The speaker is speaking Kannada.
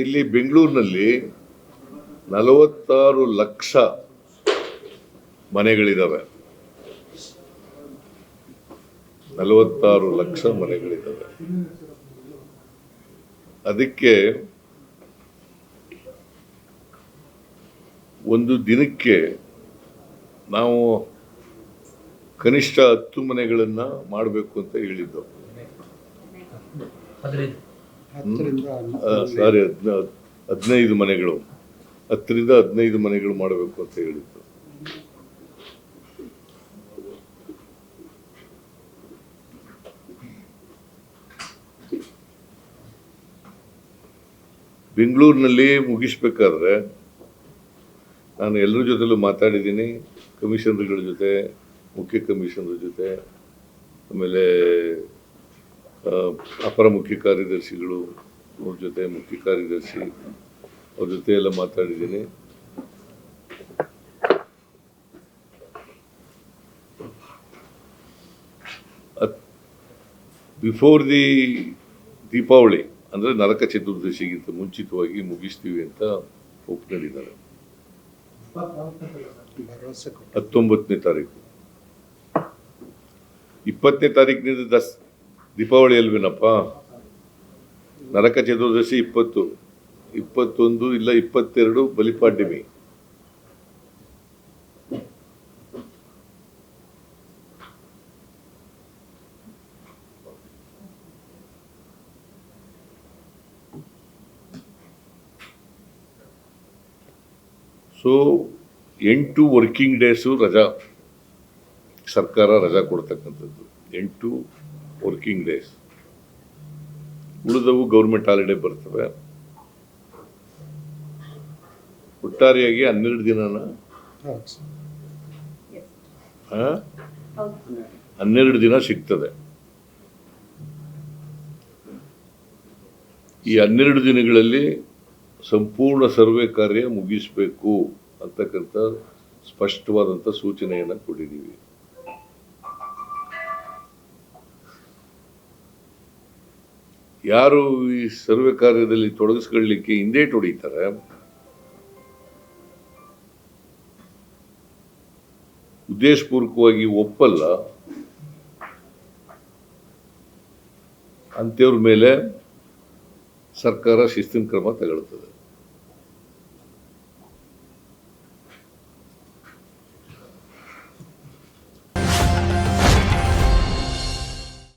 ಇಲ್ಲಿ ಬೆಂಗಳೂರಿನಲ್ಲಿ ನಲವತ್ತಾರು ಲಕ್ಷ ಮನೆಗಳಿದ್ದಾವೆ ನಲವತ್ತಾರು ಲಕ್ಷ ಮನೆಗಳಿದ್ದಾವೆ ಅದಕ್ಕೆ ಒಂದು ದಿನಕ್ಕೆ ನಾವು ಕನಿಷ್ಠ ಹತ್ತು ಮನೆಗಳನ್ನು ಮಾಡಬೇಕು ಅಂತ ಹೇಳಿದ್ದೆವು ಸಾರಿ ಹದಿನ ಹದಿನೈದು ಮನೆಗಳು. ಹತ್ತರಿಂದ ಹದಿನೈದು ಮನೆಗಳು ಮಾಡಬೇಕು ಅಂತ ಹೇಳಿತ್ತು ಬೆಂಗಳೂರಿನಲ್ಲಿ ಮುಗಿಸ್ಬೇಕಾದ್ರೆ ನಾನು ಎಲ್ಲರ ಜೊತೆಲೂ ಮಾತಾಡಿದ್ದೀನಿ ಕಮಿಷನರ್ಗಳ ಜೊತೆ ಮುಖ್ಯ ಕಮಿಷನರ್ ಜೊತೆ ಆಮೇಲೆ ಅಪರ ಮುಖ್ಯ ಕಾರ್ಯದರ್ಶಿಗಳು ಅವ್ರ ಜೊತೆ ಮುಖ್ಯ ಕಾರ್ಯದರ್ಶಿ ಅವ್ರ ಜೊತೆ ಎಲ್ಲ ಮಾತಾಡಿದ್ದೀನಿ. ಬಿಫೋರ್ ದಿ ದೀಪಾವಳಿ, ಅಂದರೆ ನರಕ ಚತುರ್ದಶಿಗಿಂತ ಮುಂಚಿತವಾಗಿ ಮುಗಿಸ್ತೀವಿ ಅಂತ ಒಪ್ಕೊಂಡಿದ್ದಾರೆ ಹತ್ತೊಂಬತ್ತನೇ ತಾರೀಕು. ಇಪ್ಪತ್ತನೇ ತಾರೀಕಿನಿಂದ ದಸ್ ದೀಪಾವಳಿ ಅಲ್ವೇನಪ್ಪ? ನರಕ ಚತುರ್ದಶಿ ಇಪ್ಪತ್ತು. ಇಪ್ಪತ್ತೊಂದು ಇಲ್ಲ ಇಪ್ಪತ್ತೆರಡು ಬಲಿಪಾಡ್ಯಮಿ. ಸೊ ಎಂಟು ವರ್ಕಿಂಗ್ ಡೇಸು ರಜಾ. ಸರ್ಕಾರ ರಜಾ ಕೊಡ್ತಕ್ಕಂಥದ್ದು. ಎಂಟು ವರ್ಕಿಂಗ್ ಡೇಸ್ ಉಳಿದವು ಗೌರ್ಮೆಂಟ್ ಹಾಲಿಡೇ ಬರ್ತವೆ. ಒಟ್ಟಾರೆಯಾಗಿ ಹನ್ನೆರಡು ದಿನನ? ಹೌದು. ಸರ್. ಆ? ಹನ್ನೆರಡು ದಿನ ಸಿಗ್ತದೆ. ಈ ಹನ್ನೆರಡು ದಿನಗಳಲ್ಲಿ ಸಂಪೂರ್ಣ ಸರ್ವೆ ಕಾರ್ಯ ಮುಗಿಸಬೇಕು ಅಂತಕ್ಕಂಥ ಸ್ಪಷ್ಟವಾದಂಥ ಸೂಚನೆಯನ್ನು ಕೊಟ್ಟಿದ್ದೀವಿ. ಯಾರು ಈ ಸರ್ವೆ ಕಾರ್ಯದಲ್ಲಿ ತೊಡಗಿಸ್ಕೊಳ್ಳಿಕ್ಕೆ ಹಿಂದೇಟು ಹೊಡಿತಾರೆ ಉದ್ದೇಶಪೂರ್ವಕವಾಗಿ ಒಪ್ಪಲ್ಲ. ಅಂಥವ್ರ ಮೇಲೆ ಸರ್ಕಾರ ಶಿಸ್ತಿನ ಕ್ರಮ ತಗೊಳ್ತದೆ.